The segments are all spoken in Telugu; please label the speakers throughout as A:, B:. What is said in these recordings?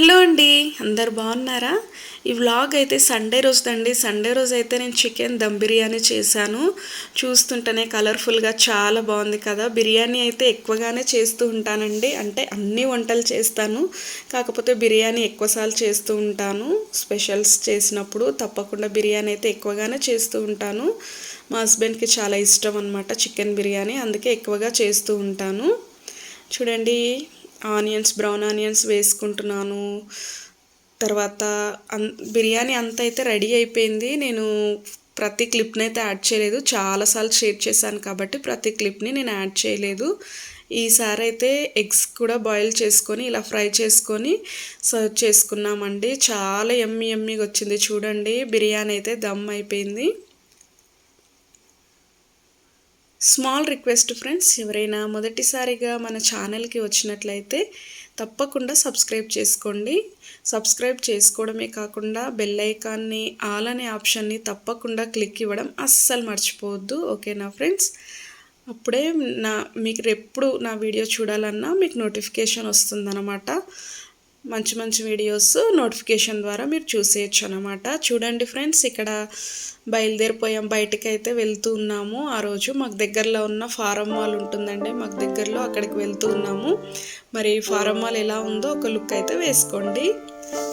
A: హలో అండి అందరు బాగున్నారా? ఈ వ్లాగ్ అయితే సండే రోజుదండి. సండే రోజు అయితే నేను చికెన్ దమ్ బిర్యానీ చేశాను. చూస్తుంటేనే కలర్ఫుల్గా చాలా బాగుంది కదా. బిర్యానీ అయితే ఎక్కువగానే చేస్తూ ఉంటానండి. అంటే అన్ని వంటలు చేస్తాను. కాకపోతే బిర్యానీ ఎక్కువసార్లు చేస్తూ ఉంటాను. స్పెషల్స్ చేసినప్పుడు తప్పకుండా బిర్యానీ అయితే ఎక్కువగానే చేస్తూ ఉంటాను. మా హస్బెండ్కి చాలా ఇష్టం అనమాట చికెన్ బిర్యానీ. అందుకే ఎక్కువగా చేస్తూ ఉంటాను. చూడండి. ఆనియన్స్ బ్రౌన్ ఆనియన్స్ వేసుకుంటున్నాను. తర్వాత అన్ బిర్యానీ అంతా అయితే రెడీ అయిపోయింది. నేను ప్రతి క్లిప్ని అయితే యాడ్ చేయలేదు. చాలాసార్లు షేర్ చేశాను కాబట్టి ప్రతి క్లిప్ని నేను యాడ్ చేయలేదు. ఈసారి అయితే ఎగ్స్ కూడా బాయిల్ చేసుకొని ఇలా ఫ్రై చేసుకొని సర్వ్ చేసుకున్నామండి. చాలా ఎమ్మి ఎమ్మిగా వచ్చింది. చూడండి బిర్యానీ అయితే దమ్ అయిపోయింది. స్మాల్ రిక్వెస్ట్ ఫ్రెండ్స్ ఎవరైనా మొదటిసారిగా మన ఛానల్కి వచ్చినట్లయితే తప్పకుండా సబ్స్క్రైబ్ చేసుకోండి. సబ్స్క్రైబ్ చేసుకోవడమే కాకుండా బెల్ ఐకాన్ని ఆల్ అనే ఆప్షన్ని తప్పకుండా క్లిక్ ఇవ్వడం అస్సలు మర్చిపోవద్దు. ఓకేనా ఫ్రెండ్స్? అప్పుడే నా మీకు ఎప్పుడు నా వీడియో చూడాలన్నా మీకు నోటిఫికేషన్ వస్తుందన్నమాట. మంచి మంచి వీడియోస్ నోటిఫికేషన్ ద్వారా మీరు చూసేయచ్చు అనమాట చూడండి ఫ్రెండ్స్ ఇక్కడ బయలుదేరిపోయాం. బయటకైతే అయితే వెళ్తూ ఉన్నాము. ఆ రోజు మాకు దగ్గరలో ఉన్న ఫారం మాల్ ఉంటుందండి. మాకు దగ్గరలో అక్కడికి వెళ్తూ ఉన్నాము. మరి ఫారం మాల్ ఎలా ఉందో ఒక లుక్ అయితే వేసుకోండి.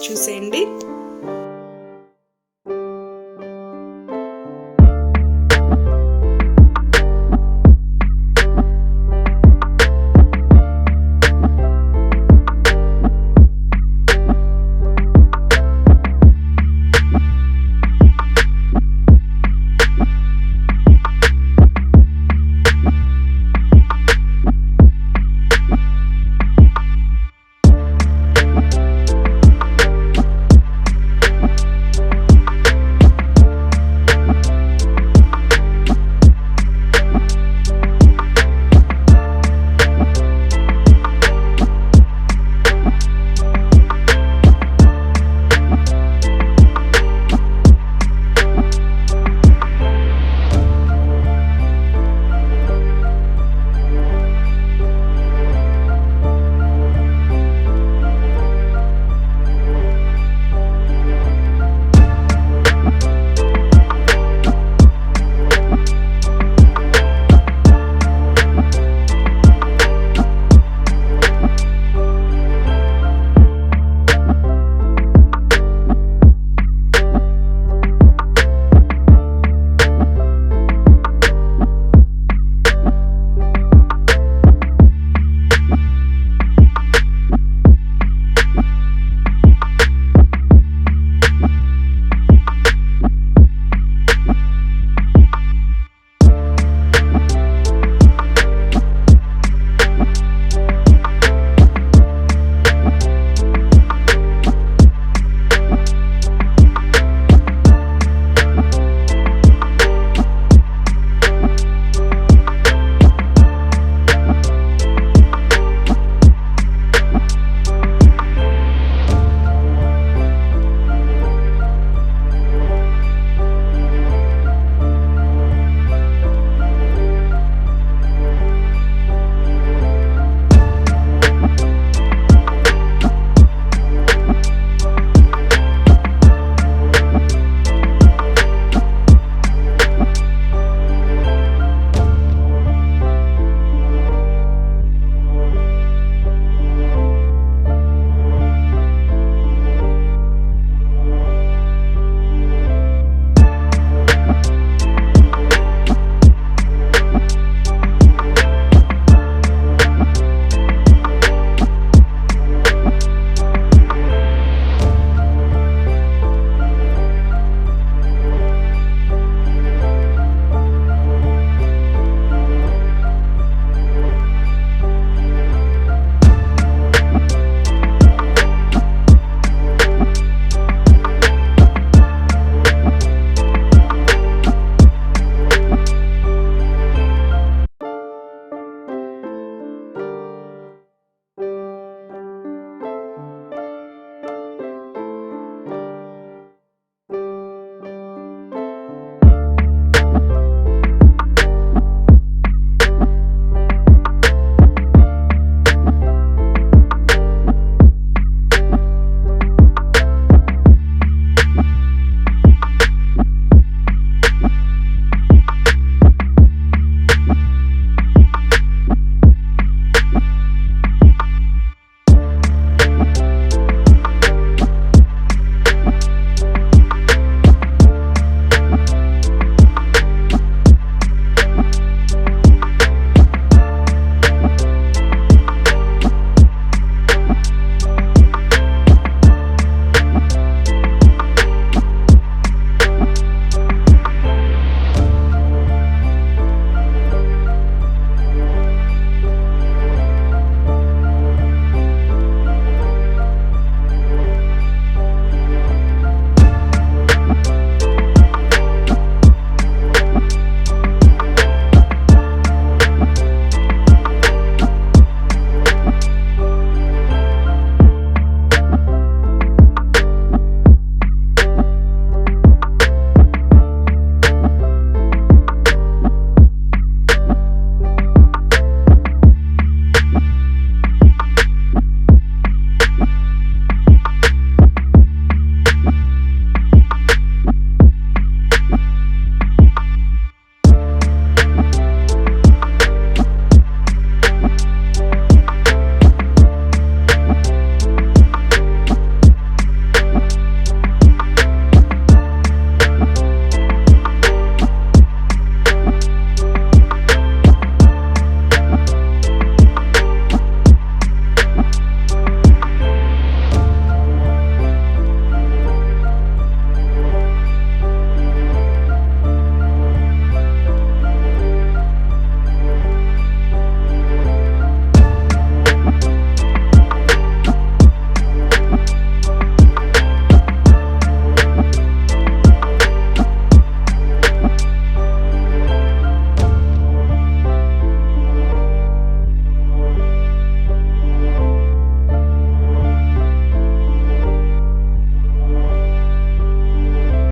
A: చూసేయండి.